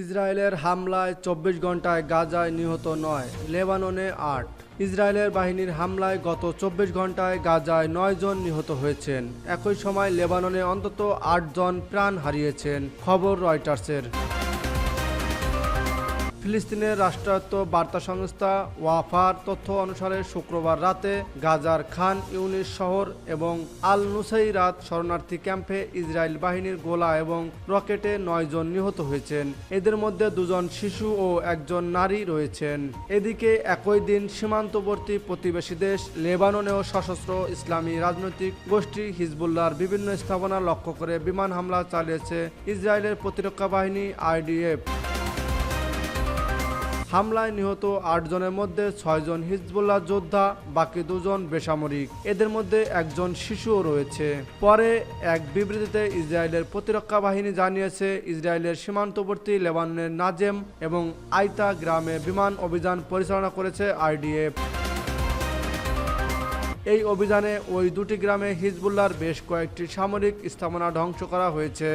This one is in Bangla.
ইসরায়েলের হামলায় চব্বিশ ঘন্টায় গাজায় নিহত নয়, লেবাননে আট। ইসরায়েলের বাহিনীর হামলায় গত চব্বিশ ঘন্টায় গাজায় নয় জন নিহত হয়েছেন। একই সময় লেবাননে অন্তত আট জন প্রাণ হারিয়েছেন, খবর রয়টার্সের। ফিলিস্তিনের রাষ্ট্রায়ত্ত বার্তা সংস্থা ওয়াফার তথ্য অনুসারে শুক্রবার রাতে গাজার খান ইউনিস শহর এবং আল নুসাইরাত শরণার্থী ক্যাম্পে ইসরায়েল বাহিনীর গোলা এবং রকেটে নয় জন নিহত হয়েছেন। এদের মধ্যে দুজন শিশু ও একজন নারী রয়েছেন। এদিকে একই দিন সীমান্তবর্তী প্রতিবেশী দেশ লেবাননেও সশস্ত্র ইসলামী রাজনৈতিক গোষ্ঠী হিজবুল্লাহর বিভিন্ন স্থাপনা লক্ষ্য করে বিমান হামলা চালিয়েছে ইসরায়েলের প্রতিরক্ষা বাহিনী আইডিএফ। হামলায় নিহত আটজনের মধ্যে ছয়জন হিজবুল্লাহ যোদ্ধা, বাকি দুজন বেসামরিক। এদের মধ্যে একজন শিশুও রয়েছে। পরে এক বিবৃতিতে ইসরায়েলের প্রতিরক্ষা বাহিনী জানিয়েছে, ইসরায়েলের সীমান্তবর্তী লেবাননের নাজেম এবং আইতা গ্রামে বিমান অভিযান পরিচালনা করেছে আইডিএফ এই অভিযানে ওই দুটি গ্রামে হিজবুল্লার বেশ কয়েকটি সামরিক স্থাপনা ধ্বংস করা হয়েছে।